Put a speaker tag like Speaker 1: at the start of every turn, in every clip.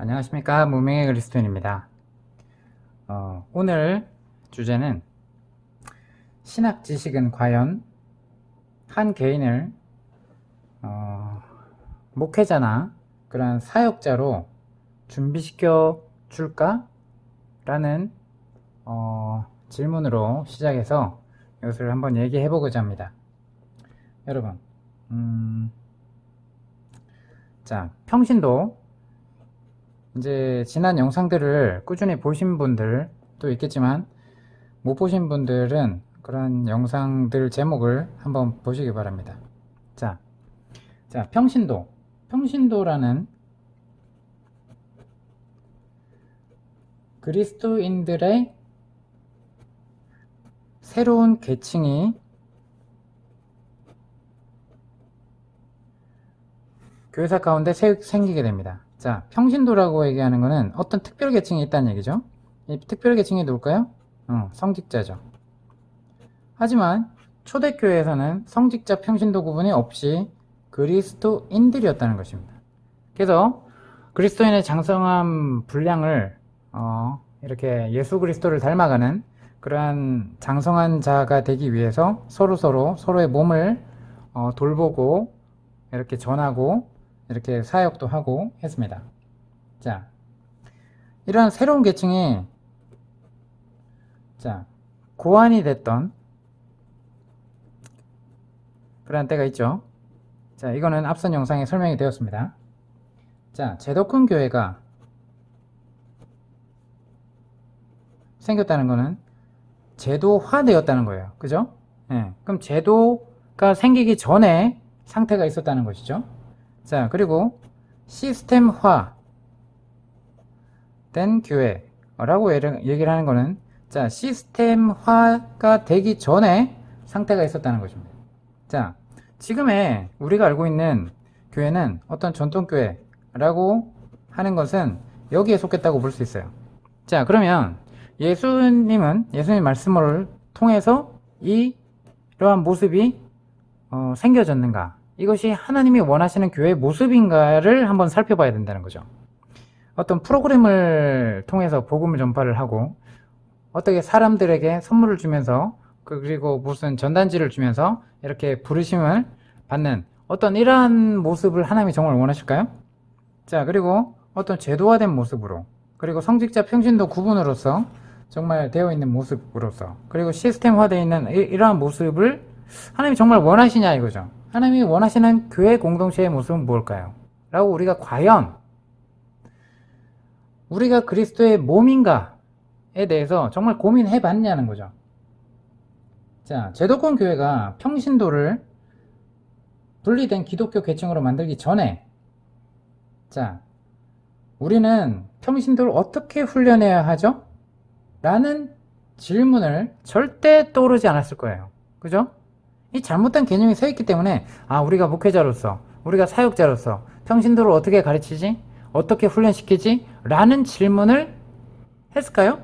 Speaker 1: 안녕하십니까 무명의 그리스도인입니다 어, 오늘 주제는 신학 지식은 과연 한 개인을 어, 목회자나 그런 사역자로 준비시켜 줄까? 라는 어, 질문으로 시작해서 이것을 한번 얘기해 보고자 합니다 여러분 음, 자 평신도 이제 지난 영상들을 꾸준히 보신 분들 도 있겠지만 못 보신 분들은 그런 영상들 제목을 한번 보시기 바랍니다. 자, 자 평신도, 평신도라는 그리스도인들의 새로운 계층이 교회사 가운데 세- 생기게 됩니다. 자, 평신도라고 얘기하는 것은 어떤 특별 계층이 있다는 얘기죠. 이 특별 계층이 누굴까요? 어, 성직자죠. 하지만 초대교회에서는 성직자 평신도 구분이 없이 그리스도인들이었다는 것입니다. 그래서 그리스도인의 장성한 분량을 어, 이렇게 예수 그리스도를 닮아가는 그러한 장성한 자가 되기 위해서 서로 서로 서로의 몸을 어, 돌보고 이렇게 전하고 이렇게 사역도 하고 했습니다. 자, 이러한 새로운 계층이 자 고안이 됐던 그러한 때가 있죠. 자, 이거는 앞선 영상에 설명이 되었습니다. 자, 제도권 교회가 생겼다는 것은 제도화되었다는 거예요. 그죠? 예, 그럼 제도가 생기기 전에 상태가 있었다는 것이죠. 자, 그리고 시스템화 된 교회라고 얘기를 하는 거는 자, 시스템화가 되기 전에 상태가 있었다는 것입니다. 자, 지금의 우리가 알고 있는 교회는 어떤 전통교회라고 하는 것은 여기에 속했다고 볼 수 있어요. 자, 그러면 예수님은 예수님 말씀을 통해서 이 이러한 모습이 어, 생겨졌는가? 이것이 하나님이 원하시는 교회의 모습인가를 한번 살펴봐야 된다는 거죠. 어떤 프로그램을 통해서 복음을 전파를 하고 어떻게 사람들에게 선물을 주면서 그- 그리고 무슨 전단지를 주면서 이렇게 부르심을 받는 어떤 이러한 모습을 하나님이 정말 원하실까요? 자, 그리고 어떤 제도화된 모습으로 그리고 성직자 평신도 구분으로서 정말 되어 있는 모습으로서 그리고 시스템화되어 있는 이, 이러한 모습을 하나님이 정말 원하시냐 이거죠. 하나님이 원하시는 교회 공동체의 모습은 무엇일까요? 라고 우리가 과연 우리가 그리스도의 몸인가에 대해서 정말 고민해 봤냐는 거죠. 자, 제도권 교회가 평신도를 분리된 기독교 계층으로 만들기 전에 자, 우리는 평신도를 어떻게 훈련해야 하죠? 라는 질문을 절대 떠오르지 않았을 거예요. 그죠? 이 잘못된 개념이 서 있기 때문에 아 우리가 목회자로서 우리가 사역자로서 평신도를 어떻게 가르치지 어떻게 훈련시키지 라는 질문을 했을까요?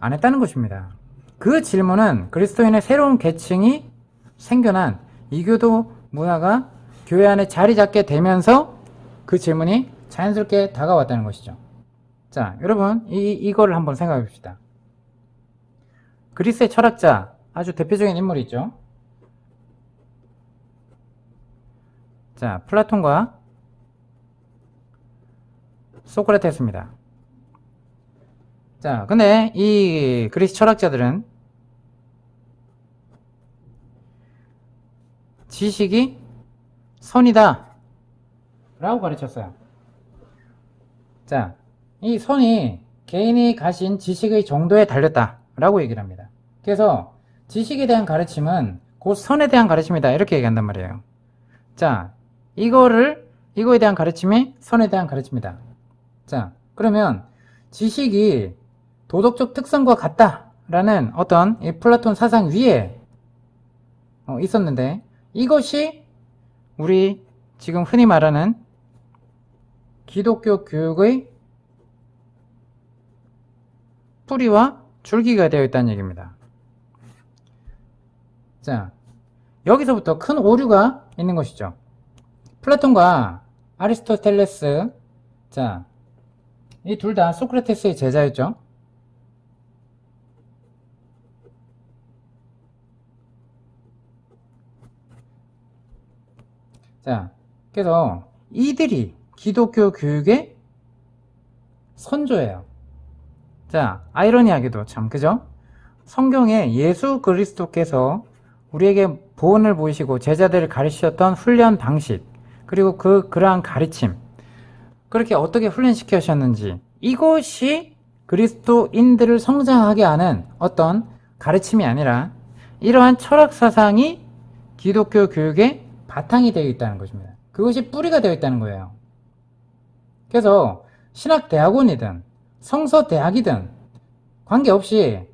Speaker 1: 안 했다는 것입니다. 그 질문은 그리스도인의 새로운 계층이 생겨난 이교도 문화가 교회 안에 자리 잡게 되면서 그 질문이 자연스럽게 다가왔다는 것이죠. 자, 여러분, 이, 이거를 한번 생각해 봅시다. 그리스의 철학자, 아주 대표적인 인물이 있죠. 자, 플라톤과 소크라테스입니다. 자, 근데 이 그리스 철학자들은 지식이 선이다. 라고 가르쳤어요. 자, 이 선이 개인이 가진 지식의 정도에 달렸다. 라고 얘기를 합니다. 그래서 지식에 대한 가르침은 곧 선에 대한 가르침이다. 이렇게 얘기한단 말이에요. 자, 이거를, 이거에 대한 가르침이 선에 대한 가르침이다. 자, 그러면 지식이 도덕적 특성과 같다라는 어떤 이 플라톤 사상 위에 어, 있었는데 이것이 우리 지금 흔히 말하는 기독교 교육의 뿌리와 줄기가 되어 있다는 얘기입니다. 자, 여기서부터 큰 오류가 있는 것이죠. 플라톤과 아리스토텔레스, 자, 이 둘 다 소크라테스의 제자였죠. 자, 그래서 이들이 기독교 교육의 선조예요. 자, 아이러니하게도 참, 그죠? 성경에 예수 그리스도께서 우리에게 보온을 보이시고 제자들을 가르치셨던 훈련 방식, 그리고 그, 그러한 가르침, 그렇게 어떻게 훈련시켜 셨는지, 이것이 그리스도인들을 성장하게 하는 어떤 가르침이 아니라, 이러한 철학 사상이 기독교 교육의 바탕이 되어 있다는 것입니다. 그것이 뿌리가 되어 있다는 거예요. 그래서 신학대학원이든 성서대학이든 관계없이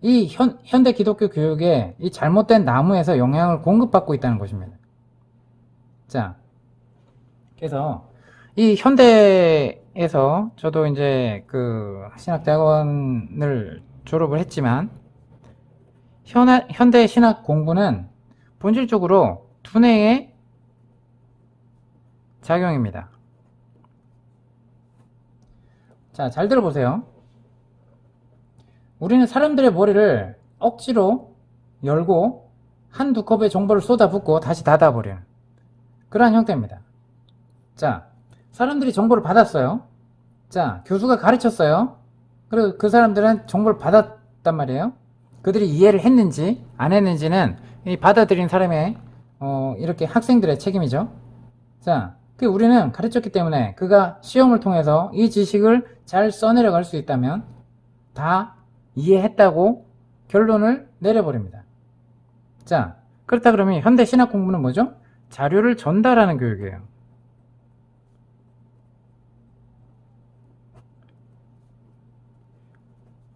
Speaker 1: 이 현, 현대 기독교 교육에 이 잘못된 나무에서 영향을 공급받고 있다는 것입니다. 자, 그래서 이 현대에서 저도 이제 그 신학대학원을 졸업을 했지만 현, 현대 신학 공부는 본질적으로 두뇌의 작용입니다. 자, 잘 들어보세요. 우리는 사람들의 머리를 억지로 열고 한두 컵의 정보를 쏟아붓고 다시 닫아버리는 그러한 형태입니다. 자, 사람들이 정보를 받았어요. 자, 교수가 가르쳤어요. 그리고 그 사람들은 정보를 받았단 말이에요. 그들이 이해를 했는지 안 했는지는 이 받아들인 사람의 어, 이렇게 학생들의 책임이죠. 자, 그 우리는 가르쳤기 때문에 그가 시험을 통해서 이 지식을 잘 써내려갈 수 있다면 다 이해했다고 결론을 내려버립니다. 자, 그렇다 그러면 현대 신학 공부는 뭐죠? 자료를 전달하는 교육이에요.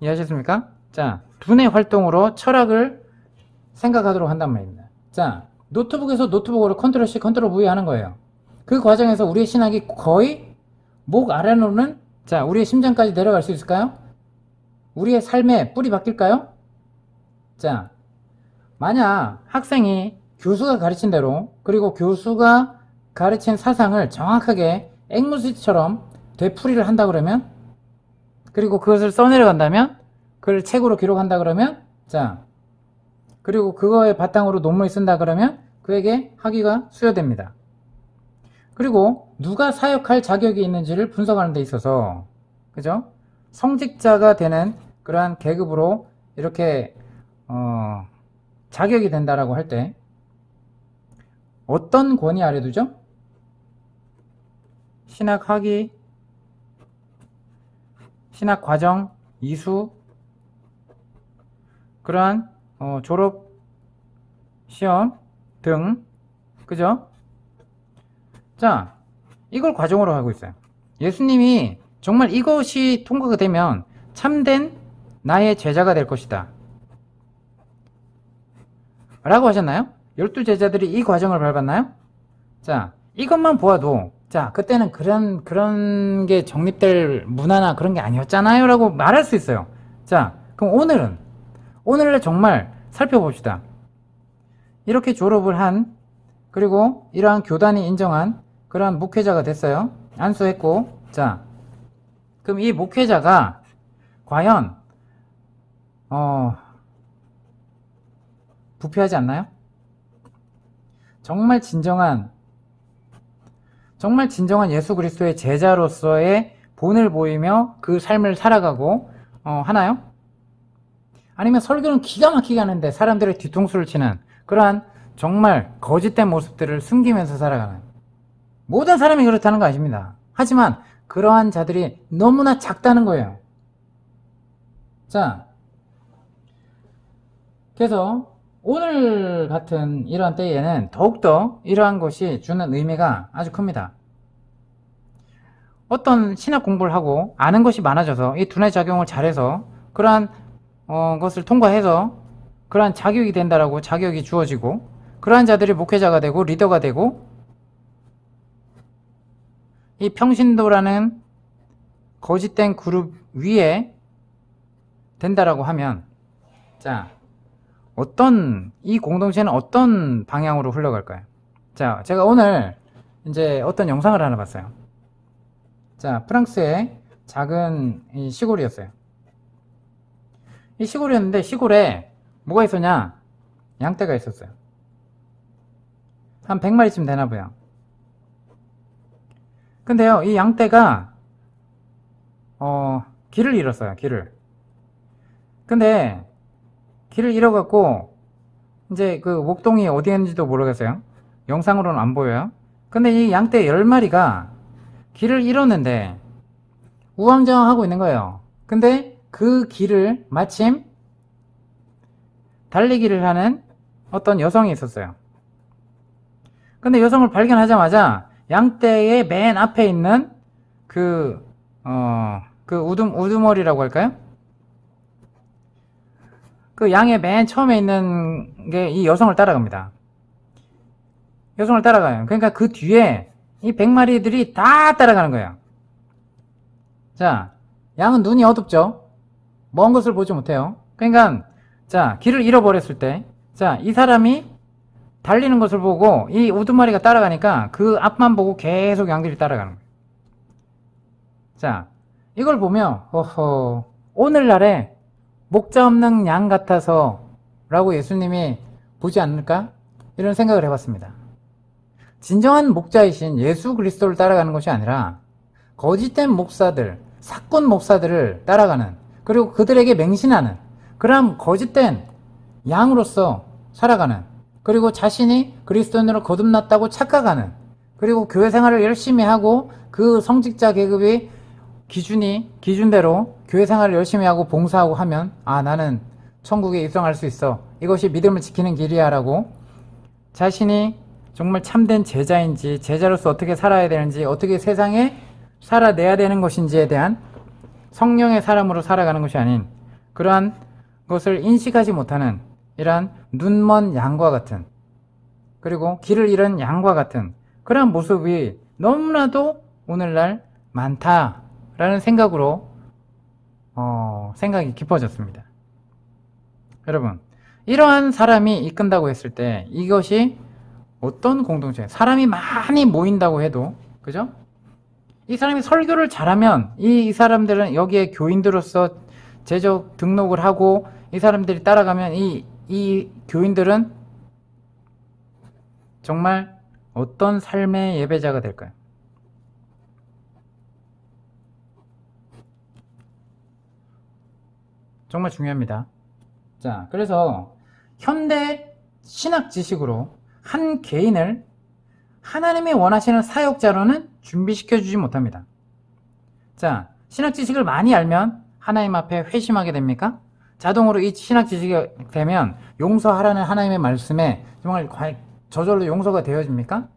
Speaker 1: 이해하셨습니까? 자, 두뇌 활동으로 철학을 생각하도록 한단 말입니다. 자, 노트북에서 노트북으로 컨트롤 C, 컨트롤 V 하는 거예요. 그 과정에서 우리의 신학이 거의 목 아래로는 자, 우리의 심장까지 내려갈 수 있을까요? 우리의 삶에 뿌리 바뀔까요? 자, 만약 학생이 교수가 가르친 대로 그리고 교수가 가르친 사상을 정확하게 앵무새처럼 되풀이를 한다 그러면 그리고 그것을 써내려간다면 그걸 책으로 기록한다 그러면 자 그리고 그거에 바탕으로 논문을 쓴다 그러면 그에게 학위가 수여됩니다. 그리고 누가 사역할 자격이 있는지를 분석하는 데 있어서 그죠? 성직자가 되는 그러한 계급으로 이렇게 어, 자격이 된다라고 할 때 어떤 권위 아래 두죠? 신학 학위, 신학 과정, 이수, 그러한 어, 졸업 시험 등 그죠? 자, 이걸 과정으로 하고 있어요. 예수님이 정말 이것이 통과가 되면 참된 나의 제자가 될 것이다. 라고 하셨나요? 열두 제자들이 이 과정을 밟았나요? 자, 이것만 보아도, 자, 그때는 그런, 그런 게 정립될 문화나 그런 게 아니었잖아요. 라고 말할 수 있어요. 자, 그럼 오늘은, 오늘을 정말 살펴봅시다. 이렇게 졸업을 한, 그리고 이러한 교단이 인정한 그러한 목회자가 됐어요. 안수했고, 자, 그럼 이 목회자가 과연, 어, 부패하지 않나요? 정말 진정한, 정말 진정한 예수 그리스도의 제자로서의 본을 보이며 그 삶을 살아가고, 어, 하나요? 아니면 설교는 기가 막히게 하는데 사람들의 뒤통수를 치는 그러한 정말 거짓된 모습들을 숨기면서 살아가는 모든 사람이 그렇다는 거 아십니다. 하지만 그러한 자들이 너무나 작다는 거예요. 자, 그래서 오늘 같은 이러한 때에는 더욱더 이러한 것이 주는 의미가 아주 큽니다. 어떤 신학 공부를 하고 아는 것이 많아져서 이 두뇌 작용을 잘해서 그러한 어, 것을 통과해서 그러한 자격이 된다라고 자격이 주어지고 그러한 자들이 목회자가 되고 리더가 되고 이 평신도라는 거짓된 그룹 위에 된다라고 하면 자 어떤 이 공동체는 어떤 방향으로 흘러갈까요? 자 제가 오늘 이제 어떤 영상을 하나 봤어요. 자 프랑스의 작은 이 시골이었어요. 이 시골이었는데 시골에 뭐가 있었냐? 양떼가 있었어요. 한 100마리쯤 되나 봐요. 근데요, 이 양떼가 어, 길을 잃었어요. 길을. 근데 길을 잃어갖고 이제 그 목동이 어디 있는지도 모르겠어요. 영상으로는 안 보여요. 근데 이 양떼 10마리가 길을 잃었는데 우왕좌왕하고 있는 거예요. 근데 그 길을 마침 달리기를 하는 어떤 여성이 있었어요. 근데 여성을 발견하자마자 양떼의 맨 앞에 있는 그, 어, 그 우둠, 우두머리라고 할까요? 그 양의 맨 처음에 있는 게 이 여성을 따라갑니다. 여성을 따라가요. 그러니까 그 뒤에 이 100마리들이 다 따라가는 거예요. 자, 양은 눈이 어둡죠? 먼 것을 보지 못해요. 그러니까, 자, 길을 잃어버렸을 때, 자, 이 사람이 달리는 것을 보고 이 우두머리가 따라가니까 그 앞만 보고 계속 양들이 따라가는 거예요. 자, 이걸 보면, 허허, 오늘날에 목자 없는 양 같아서 라고 예수님이 보지 않을까? 이런 생각을 해봤습니다. 진정한 목자이신 예수 그리스도를 따라가는 것이 아니라 거짓된 목사들, 사건 목사들을 따라가는 그리고 그들에게 맹신하는 그런 거짓된 양으로서 살아가는 그리고 자신이 그리스도인으로 거듭났다고 착각하는 그리고 교회 생활을 열심히 하고 그 성직자 계급이 기준이 기준대로 교회 생활을 열심히 하고 봉사하고 하면 아 나는 천국에 입성할 수 있어. 이것이 믿음을 지키는 길이야 라고 자신이 정말 참된 제자인지 제자로서 어떻게 살아야 되는지 어떻게 세상에 살아내야 되는 것인지에 대한 성령의 사람으로 살아가는 것이 아닌 그러한 것을 인식하지 못하는 이러한 눈먼 양과 같은 그리고 길을 잃은 양과 같은 그러한 모습이 너무나도 오늘날 많다 라는 생각으로 어, 생각이 깊어졌습니다. 여러분 이러한 사람이 이끈다고 했을 때 이것이 어떤 공동체 사람이 많이 모인다고 해도 그죠? 이 사람이 설교를 잘하면 이, 이 사람들은 여기에 교인들로서 제적 등록을 하고 이 사람들이 따라가면 이, 이 교인들은 정말 어떤 삶의 예배자가 될까요? 정말 중요합니다. 자, 그래서 현대 신학 지식으로 한 개인을 하나님이 원하시는 사역자로는 준비시켜 주지 못합니다. 자, 신학 지식을 많이 알면 하나님 앞에 회심하게 됩니까? 자동으로 이 신학 지식이 되면 용서하라는 하나님의 말씀에 정말 과- 저절로 용서가 되어집니까?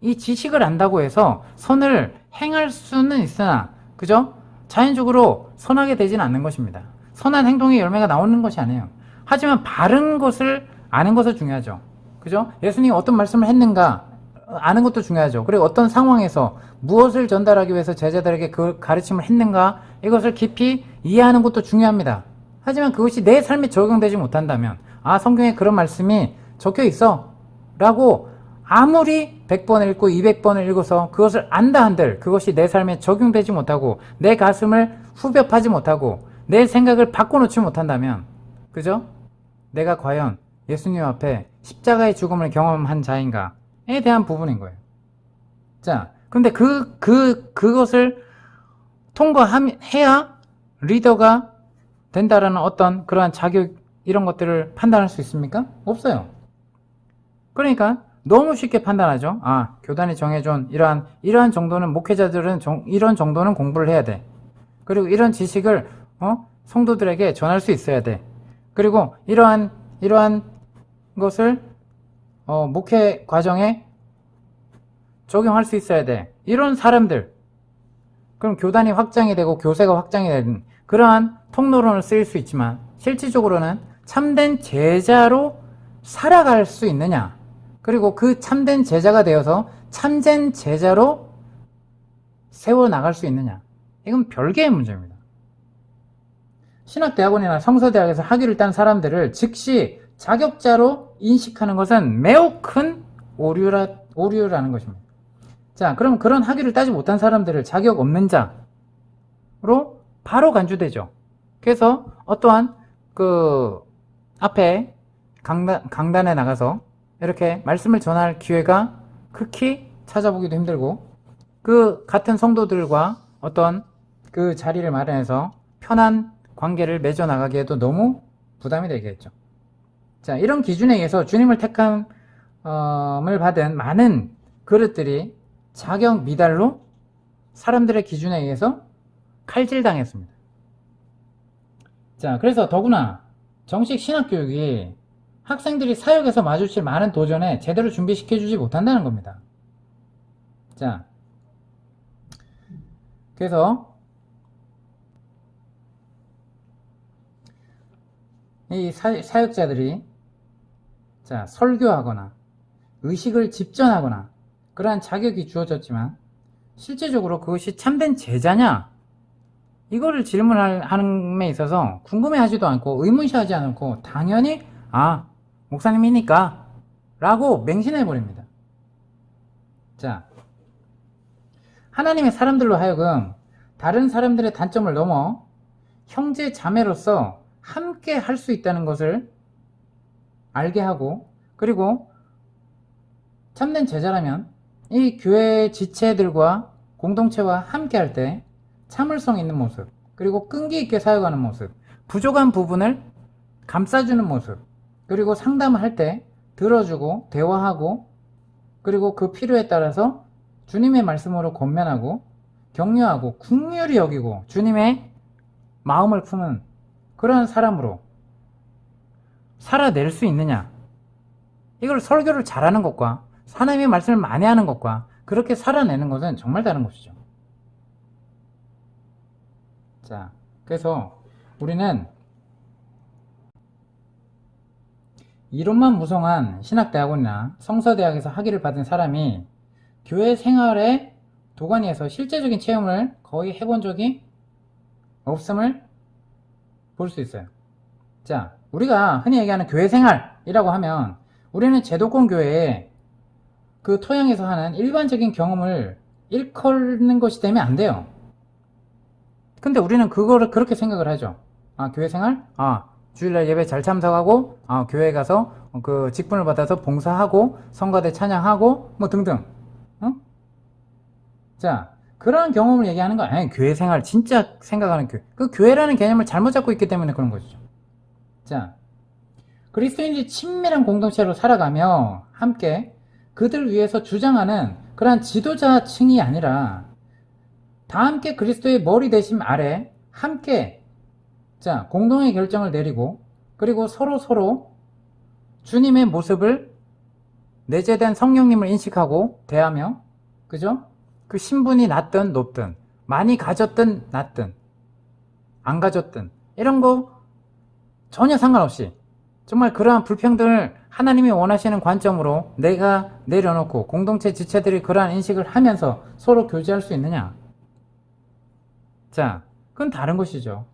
Speaker 1: 이 지식을 안다고 해서 선을 행할 수는 있으나, 그죠? 자연적으로 선하게 되지는 않는 것입니다. 선한 행동의 열매가 나오는 것이 아니에요. 하지만 바른 것을 아는 것은 중요하죠. 그죠? 예수님이 어떤 말씀을 했는가 어, 아는 것도 중요하죠. 그리고 어떤 상황에서 무엇을 전달하기 위해서 제자들에게 그 가르침을 했는가 이것을 깊이 이해하는 것도 중요합니다. 하지만 그것이 내 삶에 적용되지 못한다면 아 성경에 그런 말씀이 적혀 있어 라고 아무리 100번을 읽고 200번을 읽어서 그것을 안다 한들 그것이 내 삶에 적용되지 못하고 내 가슴을 후벼파지 못하고 내 생각을 바꿔놓지 못한다면 그죠? 내가 과연 예수님 앞에 십자가의 죽음을 경험한 자인가에 대한 부분인 거예요. 자, 근데 그, 그, 그것을 통과해야 리더가 된다라는 어떤 그러한 자격, 이런 것들을 판단할 수 있습니까? 없어요. 그러니까 너무 쉽게 판단하죠. 아, 교단이 정해준 이러한, 이러한 정도는 목회자들은 정- 이런 정도는 공부를 해야 돼. 그리고 이런 지식을, 어, 성도들에게 전할 수 있어야 돼. 그리고 이러한, 이러한 것을, 어, 목회 과정에 적용할 수 있어야 돼. 이런 사람들. 그럼 교단이 확장이 되고 교세가 확장이 되는 그러한 통로론을 쓰일 수 있지만 실질적으로는 참된 제자로 살아갈 수 있느냐. 그리고 그 참된 제자가 되어서 참된 제자로 세워 나갈 수 있느냐. 이건 별개의 문제입니다. 신학대학원이나 성서대학에서 학위를 딴 사람들을 즉시 자격자로 인식하는 것은 매우 큰 오류라, 오류라는 것입니다. 자, 그럼 그런 학위를 따지 못한 사람들을 자격 없는 자, 바로 간주되죠. 그래서 어떠한 그 앞에 강단, 강단에 나가서 이렇게 말씀을 전할 기회가 극히 찾아보기도 힘들고 그 같은 성도들과 어떤 그 자리를 마련해서 편한 관계를 맺어 나가기에도 너무 부담이 되겠죠. 자, 이런 기준에 의해서 주님을 택함을 받은 많은 그릇들이 자격 미달로 사람들의 기준에 의해서 칼질당했습니다. 자, 그래서 더구나 정식 신학교육이 학생들이 사역에서 마주칠 많은 도전에 제대로 준비시켜주지 못한다는 겁니다. 자, 그래서 이 사, 사역자들이 자, 설교하거나 의식을 집전하거나 그러한 자격이 주어졌지만 실제적으로 그것이 참된 제자냐? 이거를 질문하는 데 있어서 궁금해하지도 않고 의문시하지 않고 당연히 아 목사님이니까 라고 맹신해 버립니다. 자 하나님의 사람들로 하여금 다른 사람들의 단점을 넘어 형제 자매로서 함께 할 수 있다는 것을 알게 하고 그리고 참된 제자라면 이 교회 지체들과 공동체와 함께 할 때 참을성 있는 모습 그리고 끈기 있게 사역하는 모습 부족한 부분을 감싸주는 모습 그리고 상담할 때 들어주고 대화하고 그리고 그 필요에 따라서 주님의 말씀으로 권면하고 격려하고 국률이 여기고 주님의 마음을 품은 그런 사람으로 살아낼 수 있느냐 이걸 설교를 잘하는 것과 하나님의 말씀을 많이 하는 것과 그렇게 살아내는 것은 정말 다른 것이죠. 자, 그래서 우리는 이론만 무성한 신학대학원이나 성서대학에서 학위를 받은 사람이 교회 생활에 도가니에서 실제적인 체험을 거의 해본 적이 없음을 볼 수 있어요. 자, 우리가 흔히 얘기하는 교회 생활이라고 하면 우리는 제도권 교회에 그 토양에서 하는 일반적인 경험을 일컬는 것이 되면 안 돼요. 근데 우리는 그거를 그렇게 생각을 하죠. 아, 교회 생활? 아, 주일날 예배 잘 참석하고, 아, 교회 가서 그 직분을 받아서 봉사하고, 성가대 찬양하고, 뭐 등등. 어? 자, 그런 경험을 얘기하는 거 아니에요. 교회 생활, 진짜 생각하는 교회. 그 교회라는 개념을 잘못 잡고 있기 때문에 그런 것이죠. 자, 그리스도인들이 친밀한 공동체로 살아가며 함께 그들 위해서 주장하는 그러한 지도자층이 아니라 다 함께 그리스도의 머리 대심 아래 함께 자 공동의 결정을 내리고 그리고 서로 서로 주님의 모습을 내재된 성령님을 인식하고 대하며 그죠? 그 신분이 낮든 높든 많이 가졌든 낮든 안 가졌든 이런 거 전혀 상관없이 정말 그러한 불평등을 하나님이 원하시는 관점으로 내가 내려놓고 공동체 지체들이 그러한 인식을 하면서 서로 교제할 수 있느냐? 자, 그건 다른 것이죠.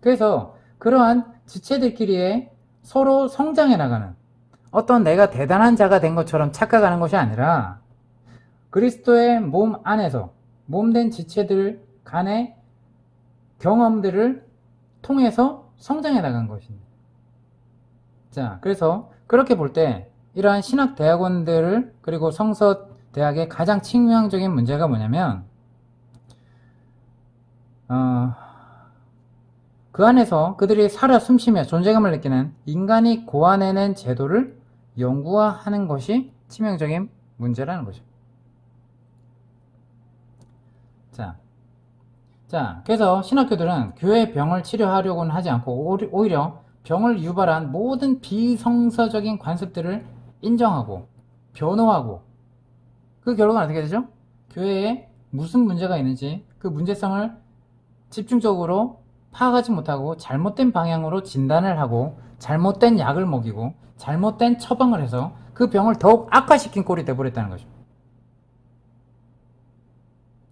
Speaker 1: 그래서 그러한 지체들끼리의 서로 성장해 나가는 어떤 내가 대단한 자가 된 것처럼 착각하는 것이 아니라 그리스도의 몸 안에서 몸된 지체들 간의 경험들을 통해서 성장해 나간 것입니다. 자, 그래서 그렇게 볼 때 이러한 신학 대학원들을 그리고 성서 대학의 가장 치명적인 문제가 뭐냐면 어, 그 안에서 그들이 살아 숨쉬며 존재감을 느끼는 인간이 고안해낸 제도를 연구화하는 것이 치명적인 문제라는 거죠. 자, 자, 그래서 신학교들은 교회 병을 치료하려고는 하지 않고 오히려 병을 유발한 모든 비성서적인 관습들을 인정하고 변호하고 그 결과는 어떻게 되죠? 교회에 무슨 문제가 있는지 그 문제성을 집중적으로 파악하지 못하고 잘못된 방향으로 진단을 하고 잘못된 약을 먹이고 잘못된 처방을 해서 그 병을 더욱 악화시킨 꼴이 돼버렸다는 거죠.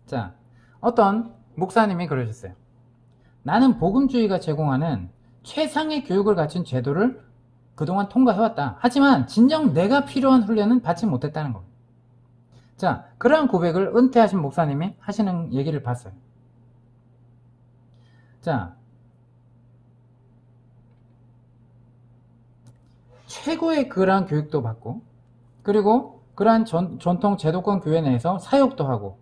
Speaker 1: 자, 어떤 목사님이 그러셨어요. 나는 복음주의가 제공하는 최상의 교육을 갖춘 제도를 그동안 통과해왔다. 하지만 진정 내가 필요한 훈련은 받지 못했다는 겁니다. 자, 그러한 고백을 은퇴하신 목사님이 하시는 얘기를 봤어요. 자, 최고의 그러한 교육도 받고, 그리고 그러한 전, 전통 제도권 교회 내에서 사역도 하고,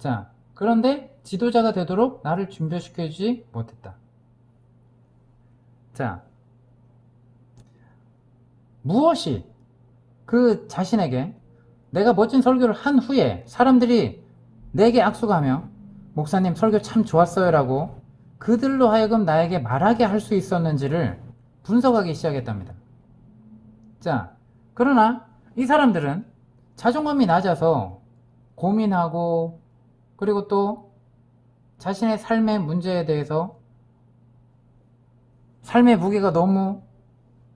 Speaker 1: 자, 그런데 지도자가 되도록 나를 준비시켜주지 못했다. 자, 무엇이 그 자신에게 내가 멋진 설교를 한 후에 사람들이 내게 악수가며 목사님 설교 참 좋았어요 라고 그들로 하여금 나에게 말하게 할 수 있었는지를 분석하기 시작했답니다. 자, 그러나 이 사람들은 자존감이 낮아서 고민하고 그리고 또 자신의 삶의 문제에 대해서 삶의 무게가 너무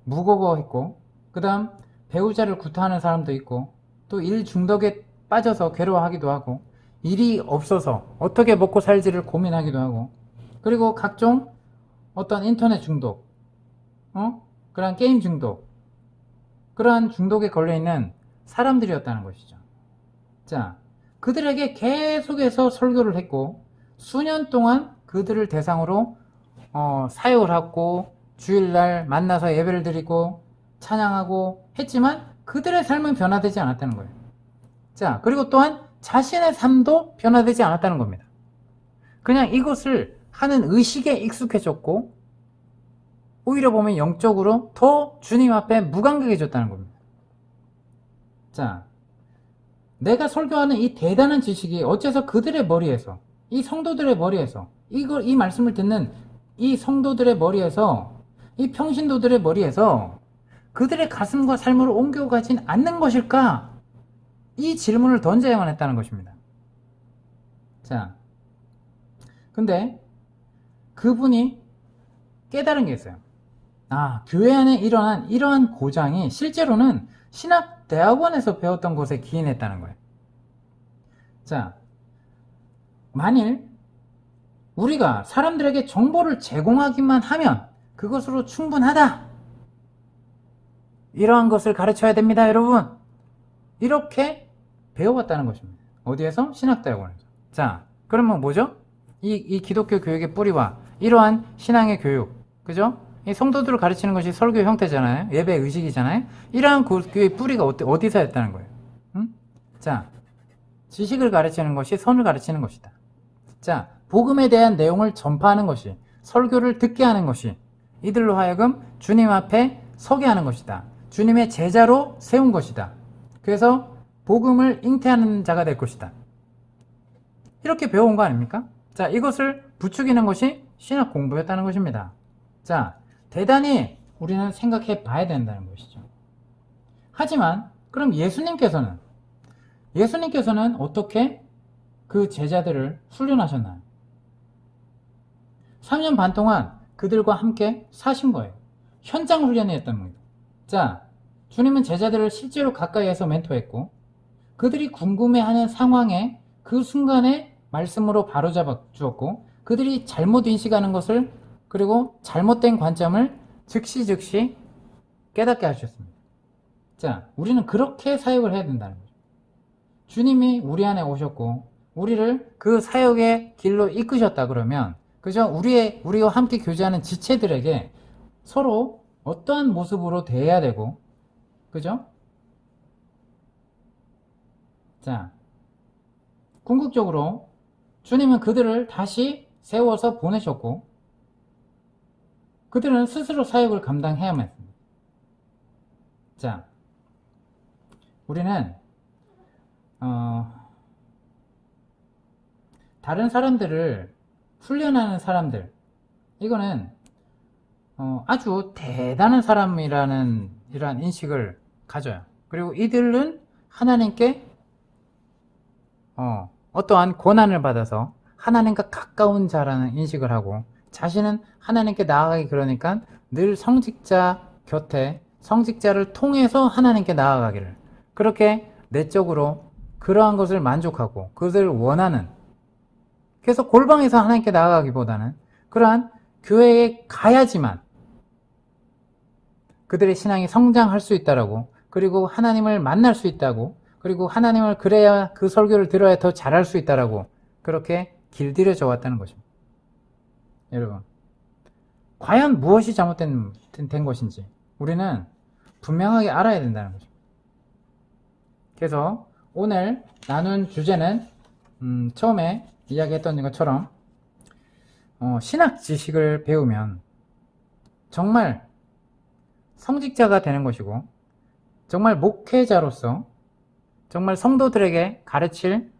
Speaker 1: 무거워 했고 그 다음 배우자를 구타하는 사람도 있고 또 일 중독에 빠져서 괴로워하기도 하고 일이 없어서 어떻게 먹고 살지를 고민하기도 하고 그리고 각종 어떤 인터넷 중독 어? 그러한 게임 중독 그러한 중독에 걸려있는 사람들이었다는 것이죠 자 그들에게 계속해서 설교를 했고 수년 동안 그들을 대상으로 어, 사역을 하고 주일날 만나서 예배를 드리고 찬양하고 했지만 그들의 삶은 변화되지 않았다는 거예요. 자, 그리고 또한 자신의 삶도 변화되지 않았다는 겁니다. 그냥 이것을 하는 의식에 익숙해졌고 오히려 보면 영적으로 더 주님 앞에 무감각해졌다는 겁니다. 자, 내가 설교하는 이 대단한 지식이 어째서 그들의 머리에서 이 성도들의 머리에서 이걸 이 말씀을 듣는 이 성도들의 머리에서 이 평신도들의 머리에서 그들의 가슴과 삶으로 옮겨가진 않는 것일까? 이 질문을 던져야만 했다는 것입니다. 자, 근데 그분이 깨달은 게 있어요. 아, 교회 안에 일어난 이러한 고장이 실제로는 신학 대학원에서 배웠던 것에 기인했다는 거예요. 자, 만일 우리가 사람들에게 정보를 제공하기만 하면 그것으로 충분하다. 이러한 것을 가르쳐야 됩니다, 여러분. 이렇게 배워봤다는 것입니다. 어디에서? 신학대학원에서. 자, 그러면 뭐죠? 이, 이 기독교 교육의 뿌리와 이러한 신앙의 교육, 그죠? 이 성도들을 가르치는 것이 설교 형태잖아요. 예배 의식이잖아요. 이러한 교육의 뿌리가 어디, 어디서 했다는 거예요? 응? 자, 지식을 가르치는 것이 선을 가르치는 것이다. 자, 복음에 대한 내용을 전파하는 것이, 설교를 듣게 하는 것이, 이들로 하여금 주님 앞에 서게 하는 것이다. 주님의 제자로 세운 것이다. 그래서 복음을 잉태하는 자가 될 것이다. 이렇게 배워온 거 아닙니까? 자, 이것을 부추기는 것이 신학 공부였다는 것입니다. 자, 대단히 우리는 생각해 봐야 된다는 것이죠. 하지만, 그럼 예수님께서는, 예수님께서는 어떻게 그 제자들을 훈련하셨나요? 3년 반 동안 그들과 함께 사신 거예요. 현장 훈련을 했던 겁니다. 자, 주님은 제자들을 실제로 가까이에서 멘토했고 그들이 궁금해하는 상황에 그 순간에 말씀으로 바로잡아 주었고 그들이 잘못 인식하는 것을 그리고 잘못된 관점을 즉시 즉시 깨닫게 하셨습니다. 자, 우리는 그렇게 사역을 해야 된다는 거죠. 주님이 우리 안에 오셨고 우리를 그 사역의 길로 이끄셨다 그러면 그죠? 우리의 우리와 함께 교제하는 지체들에게 서로 어떠한 모습으로 대해야 되고 그죠? 자, 궁극적으로 주님은 그들을 다시 세워서 보내셨고 그들은 스스로 사역을 감당해야만 했습니다. 자, 우리는 어, 다른 사람들을 훈련하는 사람들 이거는 어, 아주 대단한 사람이라는 이러한 인식을 가져요. 그리고 이들은 하나님께 어, 어떠한 고난을 받아서 하나님과 가까운 자라는 인식을 하고 자신은 하나님께 나아가기 그러니까 늘 성직자 곁에 성직자를 통해서 하나님께 나아가기를 그렇게 내적으로 그러한 것을 만족하고 그것을 원하는 그래서 골방에서 하나님께 나아가기보다는 그러한 교회에 가야지만 그들의 신앙이 성장할 수 있다라고 그리고 하나님을 만날 수 있다고 그리고 하나님을 그래야 그 설교를 들어야 더 잘할 수 있다라고 그렇게 길들여져 왔다는 것입니다. 여러분. 과연 무엇이 잘못된 된- 된 것인지 우리는 분명하게 알아야 된다는 거죠. 그래서 오늘 나눈 주제는 음, 처음에 이야기했던 것처럼 어, 신학 지식을 배우면 정말 성직자가 되는 것이고 정말 목회자로서 정말 성도들에게 가르칠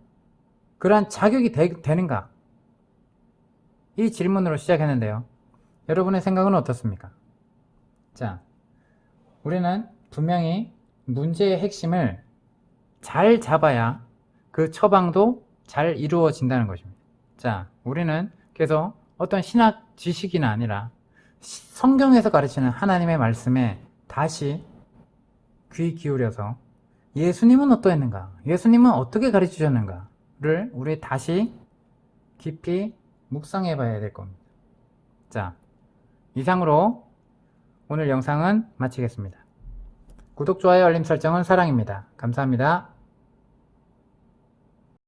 Speaker 1: 그러한 자격이 되, 되는가? 이 질문으로 시작했는데요. 여러분의 생각은 어떻습니까? 자, 우리는 분명히 문제의 핵심을 잘 잡아야 그 처방도 잘 이루어진다는 것입니다. 자, 우리는 그래서 어떤 신학 지식이나 아니라 시- 성경에서 가르치는 하나님의 말씀에 다시 귀 기울여서 예수님은 어떠했는가? 예수님은 어떻게 가르치셨는가를 우리 다시 깊이 묵상해 봐야 될 겁니다. 자, 이상으로 오늘 영상은 마치겠습니다. 구독, 좋아요, 알림 설정은 사랑입니다. 감사합니다.